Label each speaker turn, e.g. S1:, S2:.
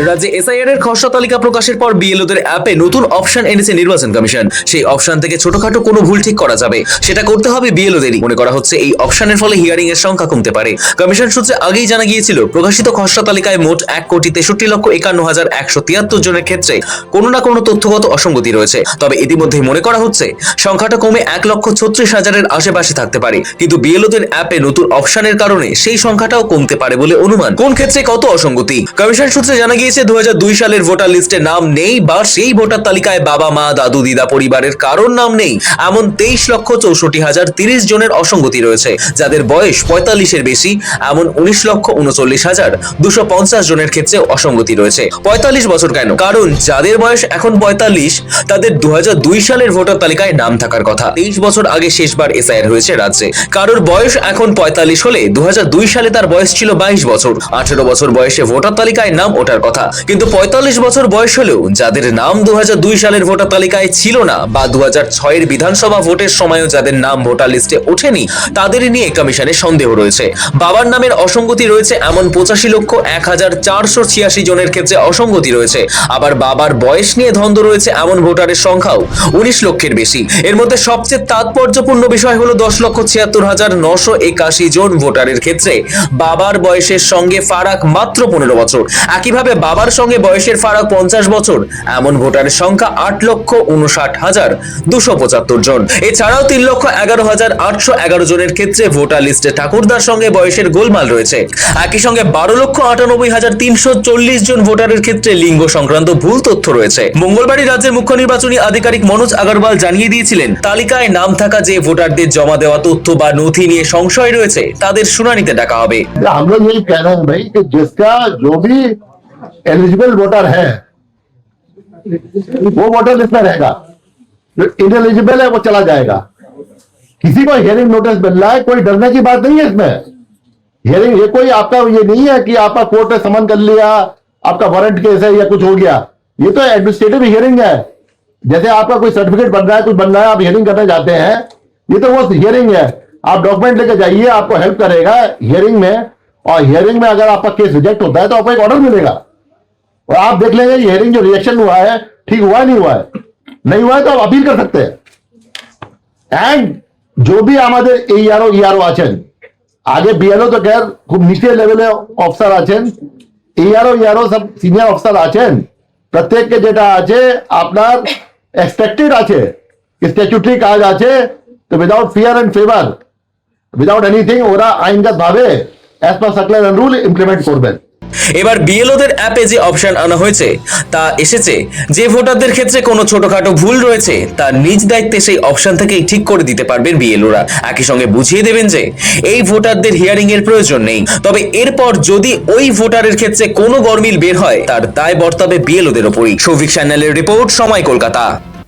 S1: রাজ্যে এসআইআর এর খসড়া তালিকা প্রকাশের পর বিএলওদের অ্যাপে নতুন অপশন এনেছে নির্বাচন কমিশন। সেই অপশন থেকে ছোটখাটো কোনো ভুল ঠিক করা যাবে। সেটা করতে হবে বিএলওদেরই মনে করা হচ্ছে এই অপশনের ফলে হিয়ারিং এর সংখ্যা কমতে পারে। কমিশন সূত্রে আগেই জানা গিয়েছিল, প্রকাশিত খসড়া তালিকায় মোট এক কোটি তেষট্টি লক্ষ একান্ন হাজার একশো তিয়াত্তর জনের ক্ষেত্রে কোনো না কোনো তথ্যগত অসঙ্গতি রয়েছে। তবে ইতিমধ্যেই মনে করা হচ্ছে, সংখ্যাটা কমে এক লক্ষ ছত্রিশ হাজারের আশেপাশে থাকতে পারে। কিন্তু বিএলওদের অ্যাপে নতুন অপশনের কারণে সেই সংখ্যাটাও কমতে পারে বলে অনুমান। কোন ক্ষেত্রে কত অসঙ্গতি? কমিশন সূত্রে জানা গিয়েছে দু সালের ভোটার লিস্টে নাম নেই বা সেই ভোটার তালিকায় বাবা, মা, দাদু, দিদা পরিবারের কারোর নাম নেই, এমন তেইশ লক্ষ চৌষট্টি হাজার তিরিশ জনের অসঙ্গতি রয়েছে, যাদের বয়স পঁয়তাল্লিশের বেশি, এমন উনিশ লক্ষ উনচল্লিশ হাজার দুশো পঞ্চাশ জনের ক্ষেত্রে অসঙ্গতি রয়েছে। পঁয়তাল্লিশ বছর কেন? কারণ যাদের বয়স এখন পঁয়তাল্লিশ, তাদের দু হাজার দুই সালের ভোটার তালিকায় নাম থাকার কথা। তেইশ বছর আগে শেষবার এসআইআর হয়েছে রাজ্যে। কারোর বয়স এখন পঁয়তাল্লিশ হলে দু হাজার দুই সালে তার বয়স ছিল বাইশ বছর। আঠেরো বছর বয়সে ভোটার তালিকায় নাম ওঠার কথা কিন্তু পঁয়তাল্লিশ বছর বয়স হলেও যাদের নাম দুহাজার দুই সালের ভোটার তালিকায় ছিল না বা দু ছয়ের বিধানসভা ভোটের সময়ও যাদের নাম ভোটার লিস্টে ওঠেনি, তাদের নিয়ে কমিশনের সন্দেহ রয়েছে। বাবার নামের অসঙ্গতি রয়েছে এমন পঁচাশি লক্ষ এক হাজার চারশো ছিয়াশি জনের ক্ষেত্রে অসঙ্গতি রয়েছে। আবার বাবার বয়স নিয়ে ধন্দ রয়েছে এমন ভোটারের সংখ্যাও উনিশ লক্ষের বেশি। এর মধ্যে সবচেয়ে তাৎপর্যপূর্ণ বিষয় হলো দশ লক্ষ ছিয়াত্তর হাজার নশো একাশি জন ভোটারের ক্ষেত্রে বাবার বয়সের সঙ্গে ফারাক মাত্র পনেরো বছর। একইভাবে বাবার সঙ্গে বয়সের ফারাক পঞ্চাশ বছর, এমন ভোটারের সংখ্যা আট লক্ষ উনষাট হাজার দুশো পঁচাত্তর জন। এছাড়াও তিন লক্ষ এগারো হাজার আটশো এগারো জনের ক্ষেত্রে ভোটার লিস্টে ঠাকুরদার সঙ্গে বয়সের গোলমাল রয়েছে। একই সঙ্গে বারো লক্ষ আটানব্বই হাজার তিনশো চল্লিশ জন ভোটারের ক্ষেত্রে লিঙ্গ সংক্রান্ত ভুল তথ্য রয়েছে। মঙ্গলবারই রাজ্যের মুখ্য নির্বাচনী আধিকারিক মনোজ আগরওয়াল জানিয়ে দিয়েছিলেন, তালিকায় নাম থাকা যে ভোটারদের জমা দেওয়া তথ্য বা নথি নিয়ে সংশয় রয়েছে, তাদের শুনানিতে ডাকা হবে।
S2: हम एलिजिबल वोटर है। वो वोटर लिस्ट में रहेगा। जो इनएलिजिबल है, वो चला जाएगा। किसी को हियरिंग नोटिस मिल रहा है, कोई डरने की बात नहीं है इसमें। हियरिंग ये कोई आपका, ये नहीं है कि आपका कोर्ट ने समन कर लिया, आपका वारंट केस है या कुछ हो गया। ये तो एडमिनिस्ट्रेटिव हियरिंग है। जैसे आपका कोई सर्टिफिकेट बन रहा है, कुछ बन रहा है, आप हियरिंग करने जाते हैं, ये तो वो हियरिंग है। आप डॉक्यूमेंट लेके जाइए, आपको हेल्प करेगा हियरिंग में। और हियरिंग में अगर आपका केस रिजेक्ट होता है तो आपको एक ऑर्डर मिलेगा। और आप देख लेंगे ये हियरिंग जो रिएक्शन हुआ है ठीक हुआ है नहीं हुआ है नहीं हुआ है तो आप अपील कर सकते हैं অ্যান্ড যদি আমাদের এই আরো ইয়ারও আছেন আগে বিএলও তো গ্যার খুব নিচে লেভেলে অফিসার আছেন ইয়ারও ইয়ারও সব সিনিয়র অফিসার আছেন প্রত্যেককে যেটা আছে আপনার এক্সপেক্টেড আছে স্ট্যাচুটারি কাজ আছে তো without fear and favour without anything ওরা আইনগত ভাবে as per circular and rule implement করবেন
S1: এবার বিএলওদের অ্যাপে যে অপশন আনা হয়েছে, তা এসেছে। যে ভোটারদের ক্ষেত্রে কোনো ছোটখাটো ভুল রয়েছে তা নিজ দায়িত্বে সেই অপশন থেকেই ঠিক করে দিতে পারবেন বিএলওরা। একই সঙ্গে বুঝিয়ে দেবেন যে, এই ভোটারদের হিয়ারিং এর প্রয়োজন নেই। তবে এরপর যদি ওই ভোটারের ক্ষেত্রে কোনো গরমিল বের হয়, তার দায় বর্তাবে বিএলওদের ওপরই। সৌভিক চ্যানেলের রিপোর্ট, সময় কলকাতা।